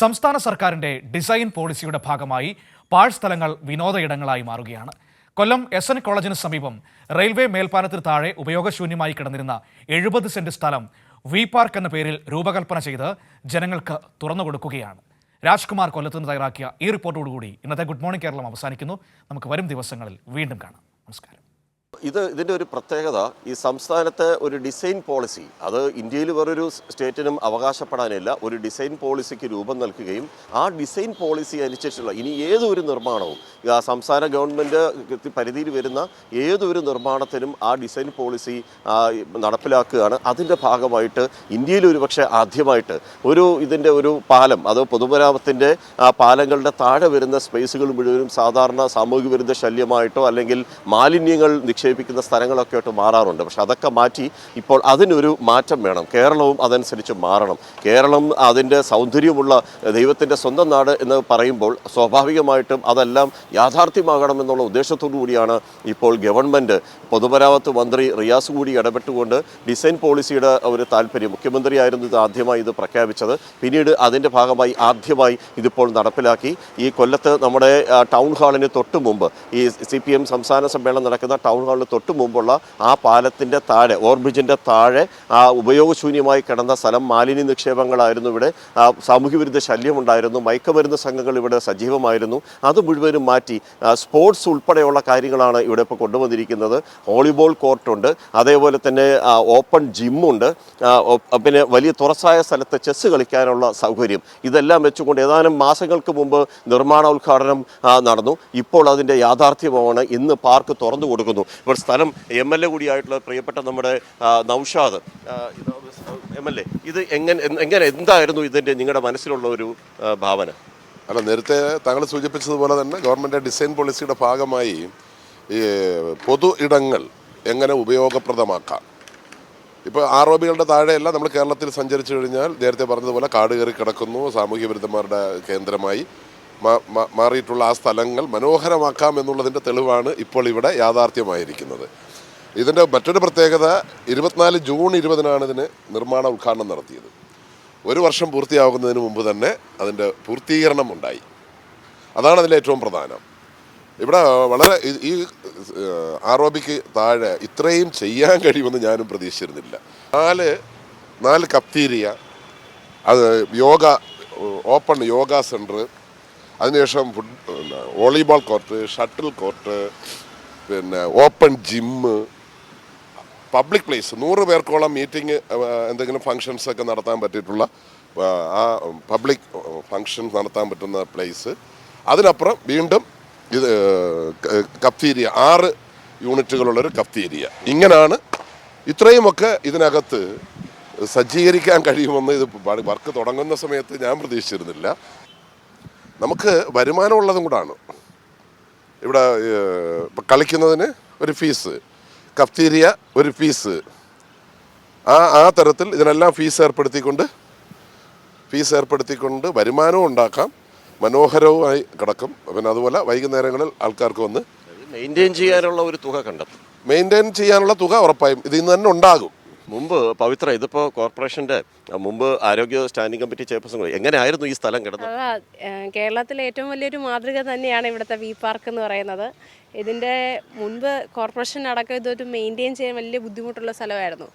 സംസ്ഥാന സർക്കാരിന്റെ ഡിസൈൻ പോളിസിയുടെ ഭാഗമായി പാഴ്സ്ഥലങ്ങൾ വിനോദ ഇടങ്ങളായി മാറുകയാണ്. കൊല്ലം എസ് എൻ കോളേജിന് സമീപം റെയിൽവേ മേൽപ്പാലത്തിന് താഴെ ഉപയോഗശൂന്യമായി കിടന്നിരുന്ന എഴുപത് സെന്റ് സ്ഥലം വി പാർക്ക് എന്ന പേരിൽ രൂപകൽപ്പന ചെയ്ത് ജനങ്ങൾക്ക് തുറന്നു കൊടുക്കുകയാണ്. രാജ്കുമാർ കൊല്ലത്ത് നിന്ന് തയ്യാറാക്കിയ ഈ റിപ്പോർട്ടോടുകൂടി ഇന്നത്തെ ഗുഡ് മോർണിംഗ് കേരളം അവസാനിക്കുന്നു. നമുക്ക് വരും ദിവസങ്ങളിൽ വീണ്ടും കാണാം. നമസ്കാരം. ഇത് ഇതിന്റെ ഒരു പ്രത്യേകത ഈ സംസ്ഥാനത്തെ ഒരു ഡിസൈൻ പോളിസി അത് ഇന്ത്യയിൽ വേറൊരു സ്റ്റേറ്റിനും അവകാശപ്പെടാനില്ല ഒരു ഡിസൈൻ പോളിസിക്ക് രൂപം നൽകുകയും ആ ഡിസൈൻ പോളിസി അനുസരിച്ചുള്ള ഇനി ഏതൊരു നിർമ്മാണവും സംസ്ഥാന ഗവൺമെന്റ് പരിധിയിൽ വരുന്ന ഏതൊരു നിർമ്മാണത്തിനും ആ ഡിസൈൻ പോളിസി നടപ്പിലാക്കുകയാണ്. അതിന്റെ ഭാഗമായിട്ട് ഇന്ത്യയിൽ ഒരു പക്ഷേ ആദ്യമായിട്ട് ഒരു ഇതിന്റെ ഒരു പാലം അത് പൊതുമരാമത്തിന്റെ പാലങ്ങളുടെ താഴെ വരുന്ന സ്പേസുകൾ മുഴുവനും സാധാരണ സാമൂഹിക വിരുദ്ധ ശല്യമായിട്ടോ അല്ലെങ്കിൽ മാലിന്യങ്ങൾ നിക്ഷേപിക്കുന്ന സ്ഥലങ്ങളൊക്കെ ആയിട്ട് മാറാറുണ്ട്. പക്ഷെ അതൊക്കെ മാറ്റി ഇപ്പോൾ അതിനൊരു മാറ്റം വേണം. കേരളവും അതനുസരിച്ച് മാറണം. കേരളം അതിന്റെ സൗന്ദര്യമുള്ള ദൈവത്തിന്റെ സ്വന്തം നാട് എന്ന് പറയുമ്പോൾ സ്വാഭാവികമായിട്ടും അതെല്ലാം യാഥാർത്ഥ്യമാകണം എന്നുള്ള ഉദ്ദേശത്തോടു കൂടിയാണ് ഇപ്പോൾ ഗവൺമെന്റ്. പൊതുമരാമത്ത് മന്ത്രി റിയാസ് കൂടി ഇടപെട്ടുകൊണ്ട് ഡിസൈൻ പോളിസിയുടെ ഒരു താല്പര്യം. മുഖ്യമന്ത്രിയായിരുന്നു ഇത് ആദ്യമായി ഇത് പ്രഖ്യാപിച്ചത്. പിന്നീട് അതിന്റെ ഭാഗമായി ആദ്യമായി ഇതിപ്പോൾ നടപ്പിലാക്കി. ഈ കൊല്ലത്ത് നമ്മുടെ ടൗൺ ഹാളിന് തൊട്ട് മുമ്പ് ഈ സി പി എം സംസ്ഥാന സമ്മേളനം നടക്കുന്ന ടൗൺ ഹാളിന് തൊട്ട് മുമ്പുള്ള ആ പാലത്തിന്റെ താഴെ ഓവർബ്രിഡ്ജിന്റെ താഴെ ആ ഉപയോഗശൂന്യമായി കിടന്ന സ്ഥലം മാലിന്യ നിക്ഷേപങ്ങളായിരുന്നു ഇവിടെ. ആ, സാമൂഹ്യവിരുദ്ധ ശല്യമുണ്ടായിരുന്നു മയക്കമരുന്ന് സംഘങ്ങൾ ഇവിടെ സജീവമായിരുന്നു. അത് മുഴുവനും മാറ്റി സ്പോർട്സ് ഉൾപ്പെടെയുള്ള കാര്യങ്ങളാണ് ഇവിടെ ഇപ്പോൾ കൊണ്ടുവന്നിരിക്കുന്നത്. വോളിബോൾ കോർട്ടുണ്ട് അതേപോലെ തന്നെ ഓപ്പൺ ജിമ്മുണ്ട് പിന്നെ വലിയ തുറസായ സ്ഥലത്ത് ചെസ്സ് കളിക്കാനുള്ള സൗകര്യം. ഇതെല്ലാം വെച്ചുകൊണ്ട് ഏതാനും മാസങ്ങൾക്ക് മുമ്പ് നിർമ്മാണ ഉദ്ഘാടനം നടന്നു. ഇപ്പോൾ അതിന്റെ യാഥാർത്ഥ്യമാണ് ഇന്ന് പാർക്ക് തുറന്നു കൊടുക്കുന്നു. ഇപ്പോൾ സ്ഥലം എം എൽ എ കൂടിയായിട്ടുള്ള പ്രിയപ്പെട്ട നമ്മുടെ നൗഷാദ്. എം എൽ എ ഇത് എങ്ങനെ എങ്ങനെ എന്തായിരുന്നു ഇതിന്റെ നിങ്ങളുടെ മനസ്സിലുള്ള ഒരു ഭാവന? അല്ല നേരത്തെ താങ്കൾ സൂചിപ്പിച്ചതുപോലെ തന്നെ ഗവൺമെന്റ് ഡിസൈൻ പോളിസിയുടെ ഭാഗമായി ഈ പൊതു ഇടങ്ങൾ എങ്ങനെ ഉപയോഗപ്രദമാക്കാം. ഇപ്പോൾ ആർ ഒ ബികളുടെ താഴെയല്ല നമ്മൾ കേരളത്തിൽ സഞ്ചരിച്ചു കഴിഞ്ഞാൽ നേരത്തെ പറഞ്ഞതുപോലെ കാട് കയറി കിടക്കുന്നു സാമൂഹ്യ വിരുദ്ധന്മാരുടെ കേന്ദ്രമായി. മാറിയിട്ടുള്ള ആ സ്ഥലങ്ങൾ മനോഹരമാക്കാം എന്നുള്ളതിന്റെ തെളിവാണ് ഇപ്പോൾ ഇവിടെ യാഥാർത്ഥ്യമായിരിക്കുന്നത്. ഇതിന്റെ മറ്റൊരു പ്രത്യേകത ഇരുപത്തിനാല് ജൂൺ ഇരുപതിനാണ് ഇതിന് നിർമ്മാണ ഉദ്ഘാടനം നടത്തിയത്. ഒരു വർഷം പൂർത്തിയാകുന്നതിന് മുമ്പ് തന്നെ അതിന്റെ പൂർത്തീകരണം ഉണ്ടായി. അതാണ് അതിലെ ഏറ്റവും പ്രധാനം. ഇവിടെ വളരെ ഈ- ആർ താഴെ ഇത്രയും ചെയ്യാൻ കഴിയുമെന്ന് ഞാനും പ്രതീക്ഷിച്ചിരുന്നില്ല. നാല് നാല് കപ്തീരിയ അത് യോഗ ഓപ്പൺ യോഗ സെന്റർ അതിനുശേഷം foot volleyball court shuttle court പിന്നെ ഓപ്പൺ ജിമ്മ് പബ്ലിക് പ്ലേസ്. നൂറ് പേർക്കോളം മീറ്റിംഗ് എന്തെങ്കിലും ഫങ്ഷൻസ് ഒക്കെ നടത്താൻ പറ്റിയിട്ടുള്ള ആ, പബ്ലിക് ഫങ്ഷൻ നടത്താൻ പറ്റുന്ന പ്ലേസ്. അതിനപ്പുറം വീണ്ടും ഇത് കഫ്തീരിയ ആറ് യൂണിറ്റുകളുള്ളൊരു കഫ്തീരിയ. ഇങ്ങനെയാണ് ഇത്രയുമൊക്കെ ഇതിനകത്ത് സജ്ജീകരിക്കാൻ കഴിയുമെന്ന് ഇത് വർക്ക് തുടങ്ങുന്ന സമയത്ത് ഞാൻ പ്രതീക്ഷിച്ചിരുന്നില്ല. നമുക്ക് വരുമാനമുള്ളതും കൂടാണ്. ഇവിടെ കളിക്കുന്നതിന് ഒരു ഫീസ് കഫ്തീരിയ ഒരു ഫീസ്. ആ ആ തരത്തിൽ ഇതിനെല്ലാം ഫീസ് ഏർപ്പെടുത്തിക്കൊണ്ട് ഫീസ് ഏർപ്പെടുത്തിക്കൊണ്ട് വരുമാനവും ഉണ്ടാക്കാം മനോഹരവുമായി കിടക്കും. പിന്നെ അതുപോലെ വൈകുന്നേരങ്ങളിൽ ആൾക്കാർക്ക് വന്ന് മെയിന്റെയിൻ ചെയ്യാനുള്ള ഒരു തുക കണ്ടെത്തും. മെയിന്റെയിൻ ചെയ്യാനുള്ള തുക ഉറപ്പായും ഇതിൽ നിന്ന് തന്നെ ഉണ്ടാകും. മുമ്പ് പവിത്ര ഇതിപ്പോ കോർപ്പറേഷന്റെ മുമ്പ് ആരോഗ്യ സ്റ്റാൻഡിംഗ് കമ്മിറ്റി ചെയർപേഴ്സൺ. എങ്ങനെയായിരുന്നു ഈ സ്ഥലം കിടന്നത്? കേരളത്തിലെ ഏറ്റവും വലിയൊരു മാതൃക തന്നെയാണ് ഇവിടുത്തെ വി പാർക്ക് എന്ന് പറയുന്നത്. ഇതിന്റെ മുൻപ് കോർപ്പറേഷൻ അടക്കം ഇതൊരു മെയിന്റെയിൻ ചെയ്യാൻ വലിയ ബുദ്ധിമുട്ടുള്ള സ്ഥലമായിരുന്നു.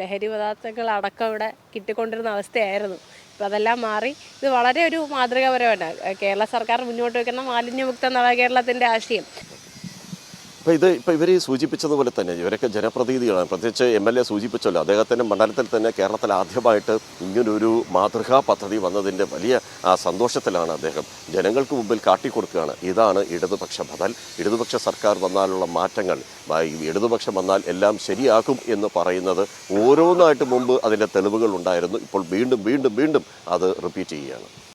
ലഹരി പദാർത്ഥങ്ങൾ അടക്കം ഇവിടെ കിട്ടിക്കൊണ്ടിരുന്ന അവസ്ഥയായിരുന്നു. ഇപ്പോൾ അതെല്ലാം മാറി. ഇത് വളരെ ഒരു മാതൃകാപരമാണ്. കേരള സർക്കാർ മുന്നോട്ട് വയ്ക്കുന്ന മാലിന്യമുക്ത നവകേരളത്തിന്റെ ആശയം. അപ്പോൾ ഇത് ഇപ്പോൾ ഇവർ സൂചിപ്പിച്ചതുപോലെ തന്നെ ഇവരൊക്കെ ജനപ്രതിനിധികളാണ്. പ്രത്യേകിച്ച് എം എൽ എ സൂചിപ്പിച്ചല്ലോ. അദ്ദേഹത്തിന്റെ മണ്ഡലത്തിൽ തന്നെ കേരളത്തിൽ ആദ്യമായിട്ട് ഇങ്ങനൊരു മാതൃകാ പദ്ധതി വന്നതിന്റെ വലിയ സന്തോഷത്തിലാണ് അദ്ദേഹം. ജനങ്ങൾക്ക് മുമ്പിൽ കാട്ടിക്കൊടുക്കുകയാണ്. ഇതാണ് ഇടതുപക്ഷ ബദൽ. ഇടതുപക്ഷ സർക്കാർ വന്നാലുള്ള മാറ്റങ്ങൾ. ഇടതുപക്ഷം വന്നാൽ എല്ലാം ശരിയാക്കും എന്ന് പറയുന്നത് ഓരോന്നായിട്ട് മുമ്പ് അതിന്റെ തെളിവുകൾ ഉണ്ടായിരുന്നു. ഇപ്പോൾ വീണ്ടും വീണ്ടും വീണ്ടും അത് റിപ്പീറ്റ് ചെയ്യുകയാണ്.